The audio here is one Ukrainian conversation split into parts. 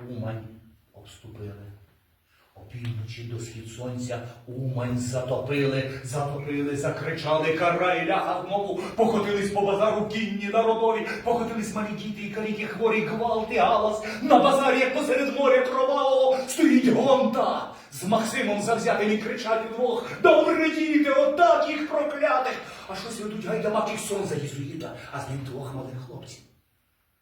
Умань обступили. Опівночі до схід сонця Умань затопили, затопили, закричали карай ляха знову, покотились по базару кінні народові, покотились малі діти і каріки хворі, гвалти, галас. На базарі, як посеред моря кровавого, стоїть гонта. З Максимом завзятим і кричать удвох. Добре діти, отак їх проклятих. А щось ведуть гайдамаки сон за єзуїта, а з ним двох малих хлопців.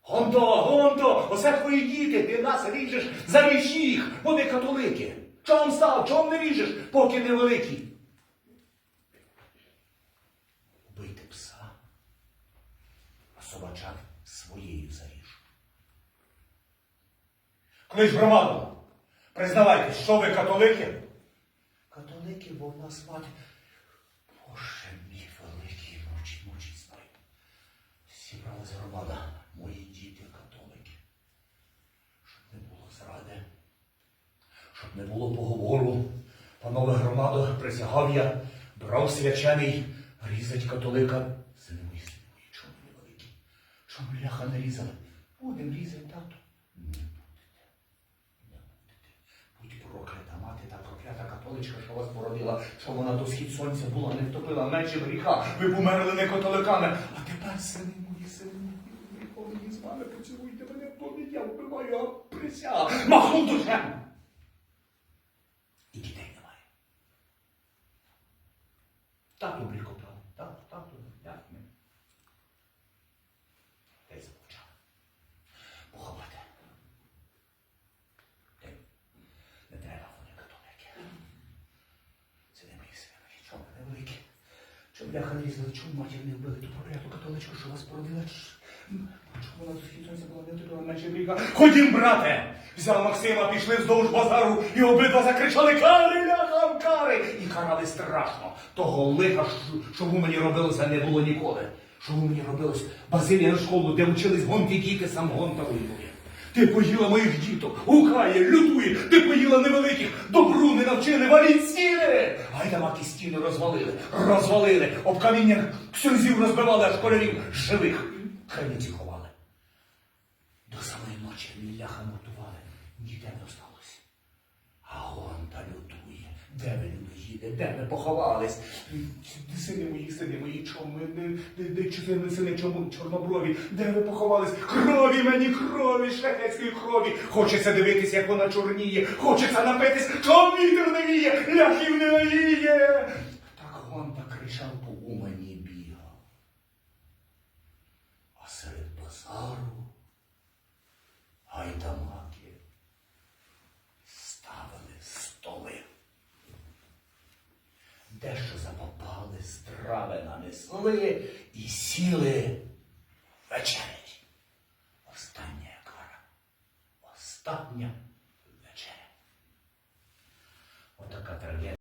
Гонто, гонто, оце твої діти, ти нас ріжеш, заріж їх, вони католики. Чом став, чом не ріжеш, поки не великі? Убийте пса, а собачак своєю заріж. Клич громаду, признавайтесь, що ви католики? Католики, бо в нас мати. Боже мій великий, мучить, мучить знай. Зібралась громада, мої діти католики. Щоб не було зради, щоб не було поговору. Панове громадо, присягав я, брав свячений, різать католика. Сини мої, мої, чому не великі? Чому ляха не різали? Будем різати, тату. Не будете. Не будете. Будь проклята мати та проклята католичка, що вас породила, що вона до схід сонця була, не втопила менше гріха. Ви б умерли не католиками. А тепер, сини мої, сини вами поцілуйте мене, то не я вбиваю, а присяг. Махну душем. І дітей немає. Тату брікопав, тату, тату, як ми. Та й замовчав. Поховати. Ти, не треба вони католики. Це не мої сини, чому не великі. Чому бляха не чому матір не вбили ту прокляту католичку, що вас породила? Вона до була не менше гріха? Ходім, брате! Взяв Максима, пішли вздовж базару і обидва закричали кари, ляхам, кари! І карали страшно. Того лиха, що- в мені робилося, не було ніколи. Що в мені робилось Базилія школу, де вчились гонти діти, сам гонта воює. Ти поїла моїх діток, гукає, лютує, ти поїла невеликих, добру не навчили, валіть стіни! Гайдамаки стіни розвалили, розвалили, об каміння ксюзів розбивали, а школярів живих криниці ховали. До самої ночі ляха мортували, ніде не осталось. А гонта лютує, де ви людоїде, де ви поховались? Сини мої, сини мої, чому не, де, чотири сини, чому чорноброві, де ви поховались? Крові мені, крові, шляхетської крові. Хочеться дивитись, як вона чорніє, хочеться напитись, чом вітер не віє, ляхів не навіє. Так гонта кричав по умані базару гайдамаки ставили столи. Дещо запопали, страви нанесли і сіли вечерять. Остання кара. Остання вечеря. Отака трагедія.